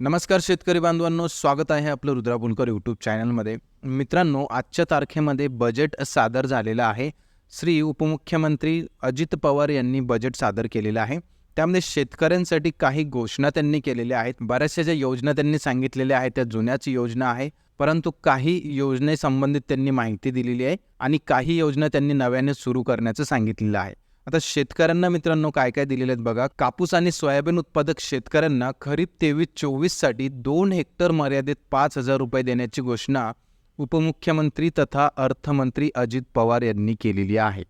नमस्कार शेतकरी बांधवांनो स्वागत आहे आपलं रुद्रापुनकर यूट्यूब चॅनलमध्ये मित्रांनो आजच्या तारखेमध्ये बजेट सादर झालेलं आहे. श्री उपमुख्यमंत्री अजित पवार यांनी बजेट सादर केलेलं आहे. त्यामध्ये शेतकऱ्यांसाठी काही घोषणा त्यांनी केलेल्या आहेत. बऱ्याचशा ज्या योजना त्यांनी सांगितलेल्या आहेत त्या जुन्याच योजना आहे. परंतु काही योजनेसंबंधित त्यांनी माहिती दिलेली आहे आणि काही योजना त्यांनी नव्याने सुरू करण्याचं सांगितलेलं आहे. आता शेतकऱ्यांना मित्रांनो काय काय दिलेले आहेत बघा. कापूस आणि सोयाबीन उत्पादक शेतकऱ्यांना खरीप तेवीस चोवीससाठी दोन हेक्टर मर्यादित पाच हजार रुपये देण्याची घोषणा उपमुख्यमंत्री तथा अर्थमंत्री अजित पवार यांनी केलेली आहे.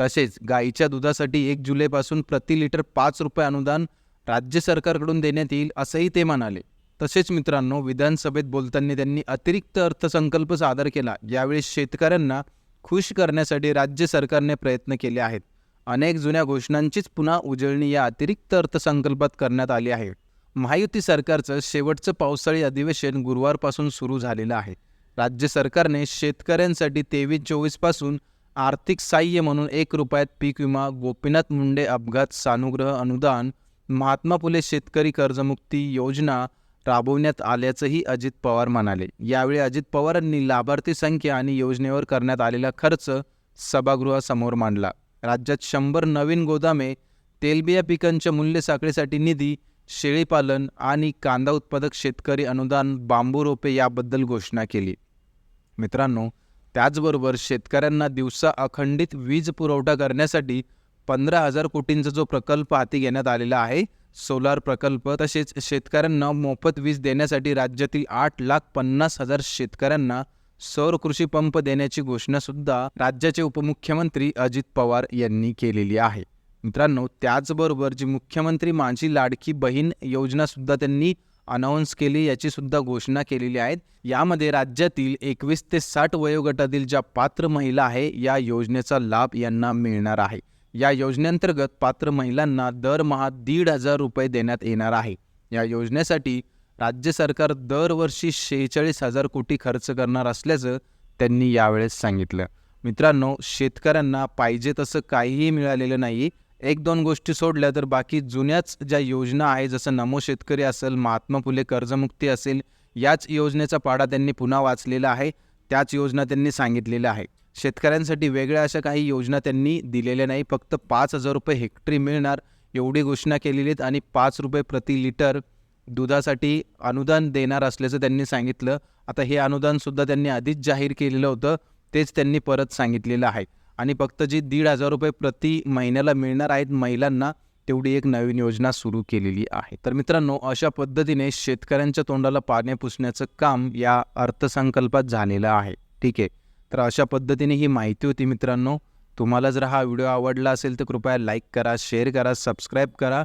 तसेच गाईच्या दुधासाठी एक जुलैपासून प्रति लिटर पाच रुपये अनुदान राज्य सरकारकडून देण्यात येईल असंही ते म्हणाले. तसेच मित्रांनो विधानसभेत बोलताना त्यांनी अतिरिक्त अर्थसंकल्प सादर केला. यावेळी शेतकऱ्यांना खुश करण्यासाठी राज्य सरकारने प्रयत्न केले आहेत. अनेक जुन्या घोषणांचीच पुन्हा उजळणी या अतिरिक्त अर्थसंकल्पात करण्यात आली आहे. महायुती सरकारचं शेवटचं पावसाळी अधिवेशन गुरुवारपासून सुरू झालेलं आहे. राज्य सरकारने शेतकऱ्यांसाठी तेवीस चोवीसपासून आर्थिक साह्य म्हणून एक रुपयात पीक विमा गोपीनाथ मुंडे अपघात सानुग्रह अनुदान महात्मा फुले शेतकरी कर्जमुक्ती योजना राबवण्यात आल्याचंही अजित पवार म्हणाले. यावेळी अजित पवारांनी लाभार्थी संख्या आणि योजनेवर करण्यात आलेला खर्च सभागृहासमोर मांडला. राज्यात शंभर नवीन गोदामे तेलबिया पिकांच्या मूल्य साखळीसाठी निधी शेळीपालन आणि कांदा उत्पादक शेतकरी अनुदान बांबू रोपे याबद्दल घोषणा केली. मित्रांनो त्याचबरोबर शेतकऱ्यांना दिवसा अखंडित वीज पुरवठा करण्यासाठी पंधरा हजार कोटींचा जो प्रकल्प हाती घेण्यात आलेला आहे सोलार प्रकल्प तसेच शेतकऱ्यांना मोफत वीज देण्यासाठी राज्यातील आठ लाख पन्नास हजार शेतकऱ्यांना सौर कृषी पंप देण्याची घोषणा सुद्धा राज्याचे उपमुख्यमंत्री अजित पवार यांनी केलेली आहे. मित्रांनो त्याचबरोबर जी मुख्यमंत्री माझी लाडकी बहीण योजना सुद्धा त्यांनी अनाऊन्स केली याची सुद्धा घोषणा केलेली आहे यामध्ये राज्यातील एकवीस ते साठ वयोगटातील ज्या पात्र महिला आहे या योजनेचा लाभ यांना मिळणार आहे. या योजनेअंतर्गत पात्र महिलांना दरमहा दीड हजार रुपये देण्यात येणार आहे. या योजनेसाठी राज्य सरकार दरवर्षी शेहेचाळीस हजार कोटी खर्च करणार असल्याचं त्यांनी यावेळेस सांगितलं. मित्रांनो शेतकऱ्यांना पाहिजे तसं काहीही मिळालेलं नाही. एक दोन गोष्टी सोडल्या तर बाकी जुन्याच ज्या योजना आहे जसं नमो शेतकरी असेल महात्मा फुले कर्जमुक्ती असेल याच योजनेचा पाडा त्यांनी पुन्हा वाचलेला आहे. त्याच योजना त्यांनी सांगितलेल्या आहे. शेतकऱ्यांसाठी वेगळ्या अशा काही योजना त्यांनी दिलेल्या नाही. फक्त पाच हजार रुपये हेक्टरी मिळणार एवढी घोषणा केलेली आहेत आणि पाच रुपये प्रति लिटर दुधासाठी अनुदान देणार असल्याचं त्यांनी सांगितलं. आता हे अनुदानसुद्धा त्यांनी आधीच जाहीर केलेलं होतं तेच त्यांनी परत सांगितलेलं आहे. आणि फक्त जी दीड हजार रुपये प्रति महिन्याला मिळणार आहेत महिलांना तेवढी एक नवीन योजना सुरू केलेली आहे. तर मित्रांनो अशा पद्धतीने शेतकऱ्यांच्या तोंडाला पाण्या पुसण्याचं काम या अर्थसंकल्पात झालेलं आहे. ठीक आहे? तर अशा पद्धतीने ही माहिती होती मित्रांनो. तुम्हाला जर हा व्हिडिओ आवडला असेल तर कृपया लाईक करा शेअर करा सबस्क्राईब करा.